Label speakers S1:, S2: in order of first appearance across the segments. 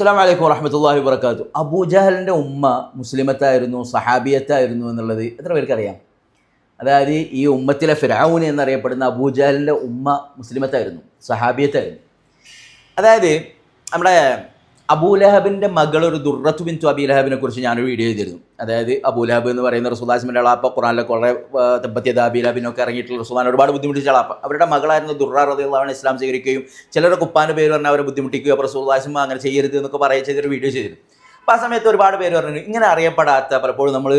S1: അസ്സാം വലൈക്കും വറഹമത്തല്ലാഹി വർക്കാത്തു അബൂജഹലിന്റെ ഉമ്മ മുസ്ലിമത്തായിരുന്നു സഹാബിയത്തായിരുന്നു എന്നുള്ളത് എത്ര പേർക്കറിയാം അതായത് ഈ ഉമ്മത്തിലെ ഫിറാവുൻ എന്നറിയപ്പെടുന്ന അബൂജഹലിന്റെ ഉമ്മ മുസ്ലിമത്തായിരുന്നു സഹാബിയത്തായിരുന്നു. അതായത് നമ്മുടെ അബൂലഹബിന്റെ മകൾ ഒരു ദുർറത്തു ബിൻ അബി അബീലഹബിനെ കുറിച്ച് ഞാനൊരു വീഡിയോ ചെയ്തിരുന്നു അതായത് അബൂലഹബ് എന്ന് പറയുന്ന റസൂലാസ്മിന്റെ അളാപ്പ ഖുറാനിലെ കുറേ അബി അബീലഹബിനൊക്കെ ഇറങ്ങിയിട്ടുള്ള റസുദാൻ ഒരുപാട് ബുദ്ധിമുട്ടിച്ച അളാപ്പ അവരുടെ മകളായിരുന്നു ദുർറ റദിയുള്ളവൻ ഇസ്ലാം സ്വീകരിക്കുകയും ചിലരുടെ കുപ്പാന്റെ പേര് പറഞ്ഞാൽ അവരെ ബുദ്ധിമുട്ടിക്കുക അപ്പോൾ റസുദാസിമ അങ്ങനെ ചെയ്യരുത് എന്നൊക്കെ പറയുക ചെയ്തൊരു വീഡിയോ ചെയ്തിരുന്നു. അപ്പോൾ ആ സമയത്ത് ഒരുപാട് പേര് പറഞ്ഞു ഇങ്ങനെ അറിയപ്പെടാത്ത പലപ്പോഴും നമ്മൾ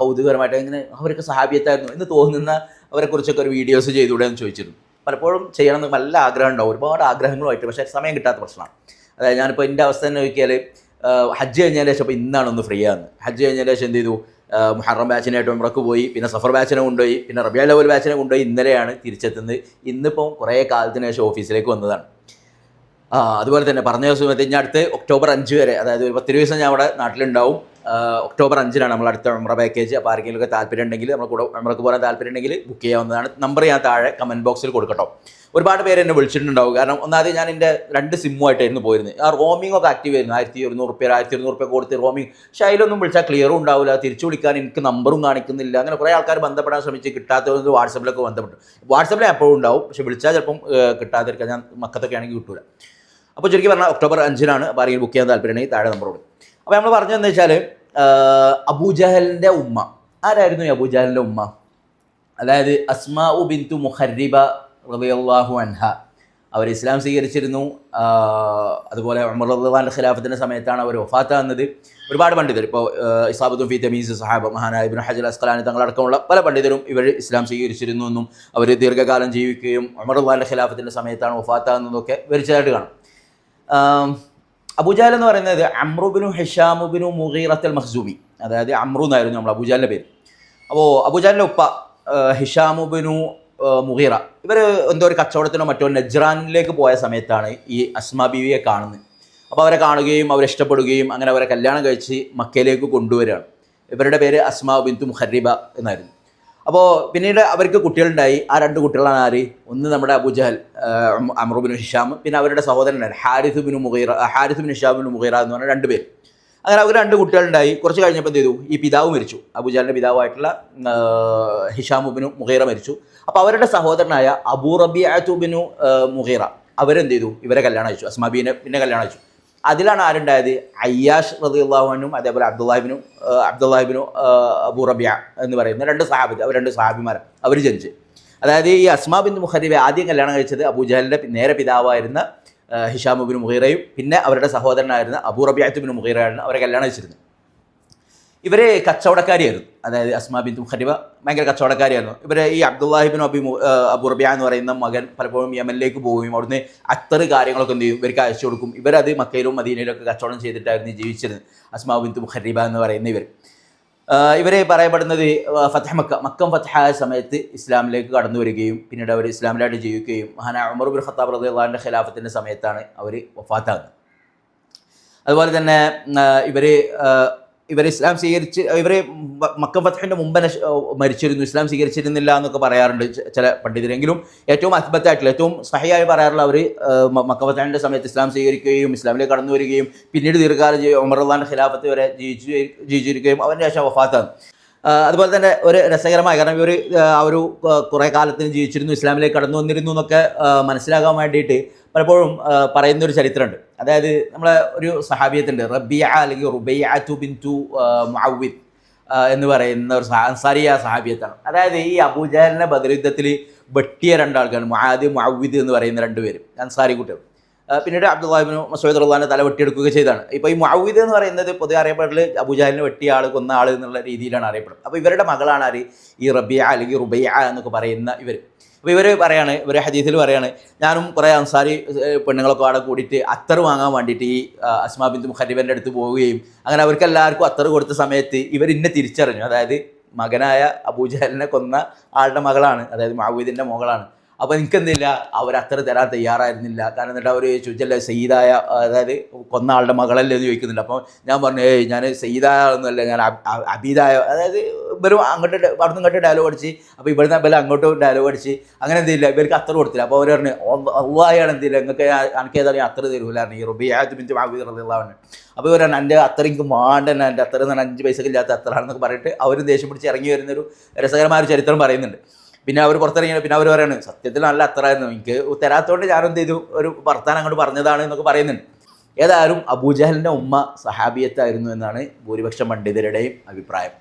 S1: കൗതുകരമായിട്ട് ഇങ്ങനെ അവർക്ക് സഹാബിയത്തായിരുന്നു എന്ന് തോന്നുന്ന അവരെക്കുറിച്ചൊക്കെ ഒരു വീഡിയോസ് ചെയ്തുകൂടെ എന്ന് ചോദിച്ചിരുന്നു. പലപ്പോഴും ചെയ്യണം എന്ന് നല്ല ആഗ്രഹം ഉണ്ടാവും. ഒരുപാട് ആഗ്രഹങ്ങളുമായിട്ട് പക്ഷേ സമയം കിട്ടാത്ത പ്രശ്നമാണ്. അതായത് ഞാനിപ്പോൾ എന്റെ അവസ്ഥ തന്നെ നോക്കിയാൽ ഹജ്ജ് കഴിഞ്ഞതിന് ശേഷം ഇപ്പോൾ ഇന്നാണ് ഒന്ന് ഫ്രീ ആകുന്നത് ഹജ്ജ് കഴിഞ്ഞതിന് ശേഷം എന്ത് ചെയ്തു? മുഹറം ബാച്ചിനായിട്ട് ഉമ്രക്ക് പോയി പിന്നെ സഫർ ബാച്ചിനെ കൊണ്ടുപോയി പിന്നെ റബിയ ലെവൽ ബാച്ചിനെ കൊണ്ടുപോയി ഇന്നലെയാണ് തിരിച്ചെത്തുന്നത്. ഇന്നിപ്പം കുറേ കാലത്തിന് ശേഷം ഓഫീസിലേക്ക് വന്നതാണ്. അതുപോലെ തന്നെ പറഞ്ഞ ദിവസം ഞാൻ അടുത്ത് ഒക്ടോബർ അഞ്ച് വരെ അതായത് ഒരു പത്ത് ദിവസം ഞാൻ അവിടെ നാട്ടിലുണ്ടാവും. ഒക്ടോബർ അഞ്ചിനാണ് നമ്മൾ അടുത്ത ഉമ്ര പാക്കേജ് അപ്പോൾ ആർക്കെങ്കിലുമൊക്കെ താല്പര്യം ഉണ്ടെങ്കിൽ നമ്മൾ കൂടെ ഉമ്രക്ക് പോകാൻ താല്പര്യം ഉണ്ടെങ്കിൽ ബുക്ക് ചെയ്യാവുന്നതാണ്. നമ്പർ ഞാൻ താഴെ കമന്റ് ബോക്സിൽ കൊടുക്കട്ടോ. ഒരുപാട് പേര് എന്നെ വിളിച്ചിട്ടുണ്ടാവും. കാരണം ഒന്നാമത് ഞാൻ എന്റെ രണ്ട് സിമ്മുമായിട്ടായിരുന്നു പോയിരുന്നത്. ആ റോമിംഗ് ഒക്കെ ആക്റ്റീവ് ആയിരുന്നു. ആയിരത്തി ഒരുന്നൂറ് റുപ്യ ആയിരത്തി ഇരുന്നൂറ് റുപ്യ കൊടുത്ത് റോമിംഗ് പക്ഷേ അതിലൊന്നും വിളിച്ചാൽ ക്ലിയറും ഉണ്ടാവില്ല. തിരിച്ചു വിളിക്കാൻ എനിക്ക് നമ്പറും കാണിക്കുന്നില്ല. അങ്ങനെ കുറേ ആൾക്കാർ ബന്ധപ്പെടാൻ ശ്രമിച്ച് കിട്ടാത്തവർക്ക് വാട്സപ്പിലൊക്കെ ബന്ധപ്പെട്ടു. വാട്സപ്പിൽ എപ്പോഴും ഉണ്ടാവും. പക്ഷേ വിളിച്ചാൽ ചിലപ്പം കിട്ടാതിരിക്കാൻ ഞാൻ മക്കത്തൊക്കെ ആണെങ്കിൽ കിട്ടൂല. അപ്പോൾ ചുരുക്കി പറഞ്ഞാൽ ഒക്ടോബർ അഞ്ചിനാണ്. അപ്പോൾ ആരെങ്കിലും ബുക്ക് ചെയ്യാൻ താല്പര്യമുണ്ടെങ്കിൽ താഴെ നമ്പറോട് അപ്പോൾ നമ്മൾ പറഞ്ഞതെന്ന് വെച്ചാൽ അബൂജഹലിന്റെ ഉമ്മ. ആരായിരുന്നു ഈ അബൂജഹലിന്റെ ഉമ്മ? അതായത് അസ്മാ ഉ ബിന്തു മുഹരിബ റബിയല്ലാഹു അൻഹ. അവർ ഇസ്ലാം സ്വീകരിച്ചിരുന്നു. അതുപോലെ ഉമർ റദ്ദാന്റെ ഖിലാഫത്തിന്റെ സമയത്താണ് അവർ വഫാത്താകുന്നത്. ഒരുപാട് പണ്ഡിതർ ഇപ്പോൾ ഇസാബുദ്ദു ഫി തമീസ് സഹാബ് മഹാനായ ഇബ്നു ഹജൽ അസ്കലാനി തങ്ങളടക്കമുള്ള പല പണ്ഡിതരും ഇവർ ഇസ്ലാം സ്വീകരിച്ചിരുന്നു എന്നും അവർ ദീർഘകാലം ജീവിക്കുകയും ഉമർ റദ്ദാന്റെ ഖിലാഫത്തിന്റെ സമയത്താണ് വഫാത്താകുന്നതൊക്കെ വിവരിച്ചതായിട്ട് കാണും. അബൂജാൽ എന്ന് പറയുന്നത് അമ്രുബിനു ഹിഷാമുബിനു മുഗീറത്തൽ മഖ്സൂമി. അതായത് അമ്രു എന്നായിരുന്നു നമ്മൾ അബുജാലിന്റെ പേര്. അപ്പോൾ അബുജാലിന്റെ ഉപ്പ ഹിഷാമുബിനു മുഹീറ ഇവർ എന്തോ ഒരു കച്ചവടത്തിനോ മറ്റോ നജ്റാനിലേക്ക് പോയ സമയത്താണ് ഈ അസ്മ ബീവിയെ കാണുന്നത്. അപ്പോൾ അവരെ കാണുകയും അവരെ ഇഷ്ടപ്പെടുകയും അങ്ങനെ അവരെ കല്യാണം കഴിച്ച് മക്കയിലേക്ക് കൊണ്ടുവരികയാണ്. ഇവരുടെ പേര് അസ്മാ ബിന്തു മുഹരിബ എന്നായിരുന്നു. അപ്പോൾ പിന്നീട് അവർക്ക് കുട്ടികളുണ്ടായി. ആ രണ്ട് കുട്ടികളാണ് ആര്? ഒന്ന് നമ്മുടെ അബുജഹൽ അമറുബിൻ ഹിഷാം പിന്നെ അവരുടെ സഹോദരൻ Haris Binu Mughira Haris bin bin Mughira എന്ന് പറഞ്ഞ രണ്ട് പേര്. അങ്ങനെ അവർ രണ്ട് കുട്ടികളുണ്ടായി. കുറച്ച് കഴിഞ്ഞപ്പോൾ എന്ത് ചെയ്തു? ഈ പിതാവ് മരിച്ചു. അബുജാലിന്റെ പിതാവായിട്ടുള്ള ഹിഷാമുബിനു മുഗീറ മരിച്ചു. അപ്പോൾ അവരുടെ സഹോദരനായ അബൂ റബിയാത്തുബിനു മുഗീറ അവരെന്ത് ചെയ്തു? ഇവരെ കല്യാണം അയച്ചു. അസ്മാബീനെ പിന്നെ കല്യാണം അയച്ചു. അതിലാണ് ആരുണ്ടായത് അയ്യാഷ് റദിയുള്ളാഹുനും അതേപോലെ അബ്ദുല്ലാഹിബിനും അബ്ദുല്ലാഹിബിനും അബൂ എന്ന് പറയുന്ന രണ്ട് സഹാബി അവർ രണ്ട് സഹാബിമാരാണ് അവർ ജനിച്ച്. അതായത് ഈ അസ്മാ ബിൻ മുഹരിബെ ആദ്യം കല്യാണം കഴിച്ചത് അബൂജഹലിന്റെ നേരെ പിതാവായിരുന്ന ഹിഷാമുബിൻ ഹിഷാം ബിൻ മുഹീറയും പിന്നെ അവരുടെ സഹോദരനായിരുന്ന അബൂ റബിയാത്ത് ബിൻ മുഹീറയാണ് അവരെ കല്യാണം കഴിച്ചിരുന്നത്. ഇവർ കച്ചവടക്കാരിയായിരുന്നു. അതായത് അസ്മാ ബിൻ ഖരിബ ഭയങ്കര കച്ചവടക്കാരിയായിരുന്നു. ഇവരെ ഈ അബ്ദുല്ലാഹിബിൻ അബി അബുറബിയ റബിയ എന്ന് പറയുന്ന മകൻ പലപ്പോഴും യമനിലേക്ക് പോവുകയും അവിടുന്ന് അത്തറ് കാര്യങ്ങളൊക്കെ എന്ത് ചെയ്യും? ഇവർക്ക് അയച്ചു കൊടുക്കും. ഇവരത് മക്കയിലും മദീനയിലും ഒക്കെ കച്ചവടം ചെയ്തിട്ടായിരുന്നു ജീവിച്ചിരുന്നത്. അസ്മാ ബിൻ ഖരിബ എന്ന് പറയുന്ന ഇവർ ഇവരെ പറയപ്പെടുന്നത് ഫത്തഹ മക്ക മക്കം ഫത്തഹായ സമയത്ത് ഇസ്ലാമിലേക്ക് കടന്നു വരികയും പിന്നീട് അവർ ഇസ്ലാമിലായിട്ട് ജീവിക്കുകയും മഹാന ഉമർ ബിൻ ഖത്താബ് റദിയുള്ളാഹിന്റെ ഖിലാഫത്തിന്റെ സമയത്താണ് അവർ വഫാത്താകുന്നത്. അതുപോലെ തന്നെ ഇവർ ഇവർ ഇസ്ലാം സ്വീകരിച്ച് ഇവർ മക്കം ഫത്തഹിന്റെ മുമ്പ് മരിച്ചിരുന്നു. ഇസ്ലാം സ്വീകരിച്ചിരുന്നില്ല എന്നൊക്കെ പറയാറുണ്ട് ചില പണ്ഡിതരെങ്കിലും. ഏറ്റവും അത്ഭുതമായിട്ടുള്ള ഏറ്റവും സഹയായി പറയാറുള്ള അവർ മക്ക ഫത്തഹിന്റെ സമയത്ത് ഇസ്ലാം സ്വീകരിക്കുകയും ഇസ്ലാമിലേക്ക് കടന്നു വരികയും പിന്നീട് ദീർഘകാലം ജീവി- ഉമർ അള്ളാന്റെ ഖിലാഫത്ത് വരെ ജീവിച്ചു ജീവിച്ചിരിക്കുകയും അവന്റെ ശേഷം വഫാത്താണ് അതുപോലെ തന്നെ ഒരു രസകരമായ കാരണം ഇവർ ആ ഒരു കുറേ കാലത്തിന് ജീവിച്ചിരുന്നു ഇസ്ലാമിലേക്ക് കടന്നു വന്നിരുന്നു എന്നൊക്കെ മനസ്സിലാകാൻ വേണ്ടിയിട്ട് പലപ്പോഴും പറയുന്ന ഒരു ചരിത്രമുണ്ട്. അതായത് നമ്മളെ ഒരു സഹാബിയത്തുണ്ട് റബിയ അല്ലെങ്കിൽ റുബൈയ ടു ബിൻ ടു ആ, എന്ന് പറയുന്ന ഒരു അൻസാരിയ സഹാബിയത്താണ്. അതായത് ഈ അബൂജാലിനെ ബദ്രയുദ്ധത്തിൽ വെട്ടിയ രണ്ടാൾക്കാണ് മഹാദ് മുഅവ്വിദ് എന്ന് പറയുന്ന രണ്ടുപേരും അൻസാരി കുട്ടികൾ. പിന്നീട് അബ്ദുല്ലാഹിബിന് മസൂദ് റഹ്ലാനെ തല വെട്ടിയെടുക്കുകയൊക്കെ ചെയ്താണ് ഇപ്പോൾ ഈ മുഅവ്വിദ് എന്ന് പറയുന്നത് പൊതുവെ അറിയപ്പെടൽ അബുജാലിന് വെട്ടിയ ആൾ കൊന്ന ആൾ എന്നുള്ള രീതിയിലാണ് അറിയപ്പെടുന്നത്. അപ്പോൾ ഇവരുടെ മകളാണ് ആര്? ഈ റബിയ അല്ലെങ്കിൽ റുബൈയ എന്നൊക്കെ പറയുന്ന ഇവർ അപ്പോൾ ഇവർ പറയാണ് ഇവർ ഹദീസിൽ പറയാണ് ഞാനും കുറേ അൻസാരി പെണ്ണുങ്ങളൊക്കെ അവിടെ കൂടിയിട്ട് അത്തർ വാങ്ങാൻ വേണ്ടിയിട്ട് ഈ അസ്മാ ബിന്ദു മുഖരിബന്റെ അടുത്ത് പോവുകയും അങ്ങനെ അവർക്ക് എല്ലാവർക്കും അത്തർ കൊടുത്ത സമയത്ത് ഇവർ ഇന്നെ തിരിച്ചറിഞ്ഞു. അതായത് മകനായ അബൂജഹലിനെ കൊന്ന ആളുടെ മകളാണ് അതായത് മാവൂദിന്റെ മകളാണ്. അപ്പോൾ എനിക്കെന്തില്ല അവർ അത്ര തരാൻ തയ്യാറായിരുന്നില്ല. കാരണം എന്നിട്ട് അവർ ചോദിച്ചല്ലേ സയ്യിദായ അതായത് കൊന്ന ആളുടെ മകളല്ലേ? എന്ന് ചോദിക്കുന്നുണ്ട്. അപ്പോൾ ഞാൻ പറഞ്ഞു ഏയ് ഞാൻ സയ്യിദായ ഒന്നുമല്ല ഞാൻ അബ്- അബ്- അബീദായ. അതായത് ഇവരും അങ്ങോട്ട് അവിടെ അവിടുന്ന് ഇങ്ങോട്ട് ഡയലോഗ് അടിച്ച് അപ്പോൾ ഇവിടുന്ന് ബല അങ്ങോട്ട് ഡയലോഗ് അടിച്ച് അങ്ങനെ എന്തില്ല ഇവർക്ക് അത്ര കൊടുത്തില്ല. അപ്പോൾ അവർ പറഞ്ഞു ഒവ്വായാണ് എന്തില്ല നിങ്ങൾക്ക് എനിക്ക് ഏതാണ് അത്ര തരൂലാണ് ഈ റുബിയാത്ത് മിഞ്ചു അള്ളാഹുണ്ട് അപ്പോൾ ഇവരാണ് എന്റെ അത്രയ്ക്ക് മാണ്ടൻ എന്റെ അത്ര അഞ്ച് പൈസക്കില്ലാത്ത അത്ര അത്രയാണെന്നൊക്കെ പറഞ്ഞിട്ട് അവരും ദേഷ്യം പിടിച്ച് ഇറങ്ങി വരുന്നൊരു രസകരമായ ഒരു ചരിത്രം പറയുന്നുണ്ട്. പിന്നെ അവർ പുറത്തിറങ്ങിയാണ് പിന്നെ അവർ പറയുന്നത് സത്യത്തിൽ നല്ല അത്രയായിരുന്നു എനിക്ക് തരാത്തോണ്ട് ഞാൻ എന്ത് ചെയ്തു? ഒരു വർത്താനം അങ്ങോട്ട് പറഞ്ഞതാണ് എന്നൊക്കെ പറയുന്നുണ്ട്. ഏതായാലും അബൂജഹലിന്റെ ഉമ്മ സഹാബിയത്തായിരുന്നു എന്നാണ് ഭൂരിപക്ഷം പണ്ഡിതരുടെയും അഭിപ്രായം.